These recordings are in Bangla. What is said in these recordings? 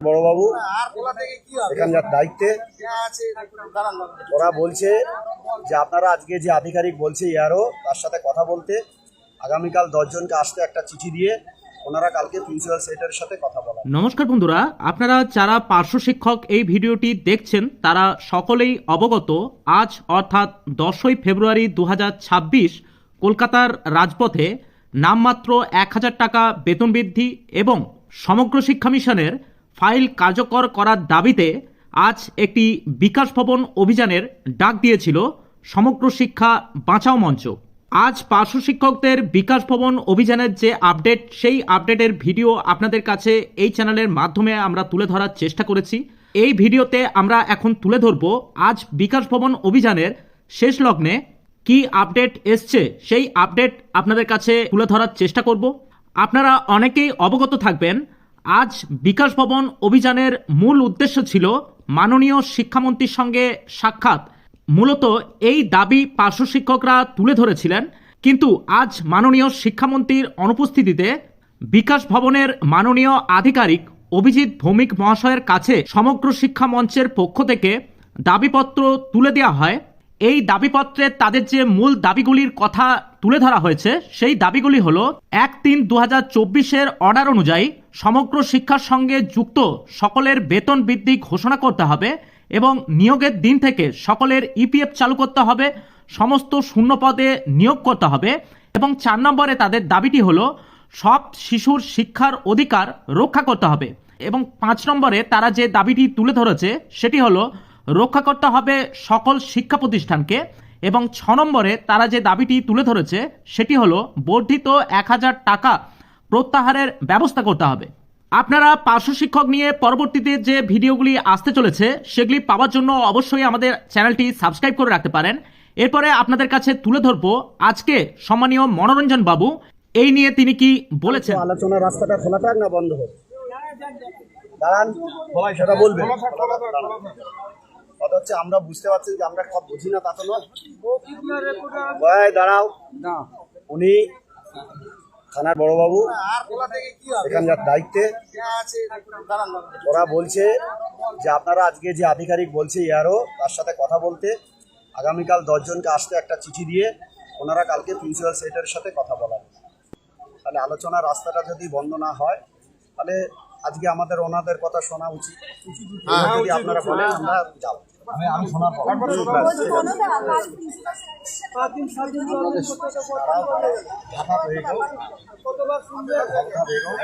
বড়বাবু এখানকার দায়িত্বে। ওরা বলছে যে আপনারা আজকে যে আধিকারিক বলছে ইয়ারও তার সাথে কথা বলতে আগামীকাল দশজনকে আসতে একটা চিঠি দিয়ে ওনারা কালকে প্রিন্সিপাল সেক্রেটারির সাথে কথা বলা নমস্কার বন্ধুরা আপনারা যারা পার্শ্ব শিক্ষক এই ভিডিওটি দেখছেন তারা সকলেই অবগত আজ অর্থাৎ দশই ফেব্রুয়ারি দু হাজার ছাব্বিশ কলকাতার রাজপথে নামমাত্র এক হাজার টাকা বেতন বৃদ্ধি এবং সমগ্র শিক্ষা মিশনের ফাইল কার্যকর করার দাবিতে আজ একটি বিকাশ ভবন অভিযানের ডাক দিয়েছিল সমগ্র শিক্ষা বাঁচাও মঞ্চ। আজ পার্শ্ব শিক্ষকদের বিকাশ ভবন অভিযানের যে আপডেট, সেই আপডেটের ভিডিও আপনাদের কাছে এই চ্যানেলের মাধ্যমে আমরা তুলে ধরার চেষ্টা করেছি। এই ভিডিওতে আমরা এখন তুলে ধরব আজ বিকাশ ভবন অভিযানের শেষ লগ্নে কি আপডেট এসছে, সেই আপডেট আপনাদের কাছে তুলে ধরার চেষ্টা করব। আপনারা অনেকেই অবগত থাকবেন আজ বিকাশ ভবন অভিযানের মূল উদ্দেশ্য ছিল মাননীয় শিক্ষামন্ত্রীর সঙ্গে সাক্ষাৎ। মূলত এই দাবি পার্শ্ব শিক্ষকরা তুলে ধরেছিলেন। কিন্তু আজ মাননীয় শিক্ষামন্ত্রীর অনুপস্থিতিতে বিকাশ ভবনের মাননীয় আধিকারিক অভিজিৎ ভৌমিক মহাশয়ের কাছে সমগ্র শিক্ষা মঞ্চের পক্ষ থেকে দাবিপত্র তুলে দেওয়া হয়। এই দাবিপত্রে তাদের যে মূল দাবিগুলির কথা তুলে ধরা হয়েছে, সেই দাবিগুলি হল এক তিন দু হাজার চব্বিশের অর্ডার অনুযায়ী সমগ্র শিক্ষার সঙ্গে যুক্ত সকলের বেতন বৃদ্ধি ঘোষণা করতে হবে এবং নিয়োগের দিন থেকে সকলের ইপিএফ চালু করতে হবে, সমস্ত শূন্য পদে নিয়োগ করতে হবে এবং চার নম্বরে তাদের দাবিটি হলো সব শিশুর শিক্ষার অধিকার রক্ষা করতে হবে এবং পাঁচ নম্বরে তারা যে দাবিটি তুলে ধরেছে সেটি হলো রক্ষা করতে হবে সকল শিক্ষা প্রতিষ্ঠানকে এবং ছ নম্বরে তারা যে দাবিটি তুলে ধরেছে সেটি হলো বর্ধিত এক হাজার টাকা প্রত্যাহারের ব্যবস্থা করতে হবে। আপনারা পার্শ্ব শিক্ষক নিয়ে পরবর্তীতে যে ভিডিওগুলি আসতে চলেছে সেগুলি পাওয়ার জন্য অবশ্যই আমাদের চ্যানেলটি সাবস্ক্রাইব করে রাখতে পারেন। এরপরে আপনাদের কাছে তুলে ধরবো আজকে সম্মানীয় মনোরঞ্জন বাবু। এই নিয়ে তিনি কি বলেছেন? আলোচনা রাস্তাটা খোলা থাক না বন্ধ হোক। দাঁড়ান সবাই সেটা বলবে। কথা হচ্ছে আমরা বুঝতে পারছি যে আমরা সব বুঝি না তা তো নয়। দাঁড়াও। উনি থানার বড়বাবু এখানকার দায়িত্বে। ওরা বলছে যে আপনারা আজকে যে আধিকারিক বলছে ইয়ারও তার সাথে কথা বলতে আগামীকাল দশজনকে আসতে একটা চিঠি দিয়ে ওনারা কালকে প্রিন্সিপাল সেক্রেটারির সাথে কথা বলার তাহলে আলোচনার রাস্তাটা যদি বন্ধ না হয় তাহলে আজকে আমাদের ওনাদের কথা শোনা উচিত। যদি আপনারা বলেন আমরা যাব। আমি আমি শোনার পর। হয়ে গেল। ঢাকা হয়ে গেল।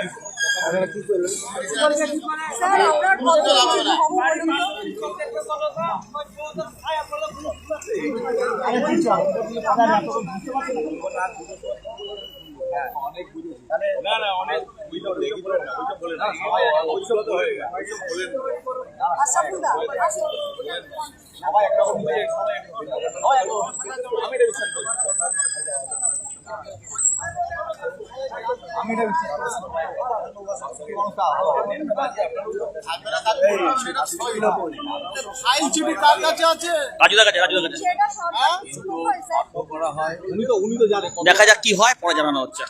আপনারা কি করলেন? স্যার আমরা কত বলুন তো। আশাফুল্লাহ ফাইল চিঠি কার কাছে আছে শুরু দেখা যাক কি হয় পরে জানানো হচ্ছে।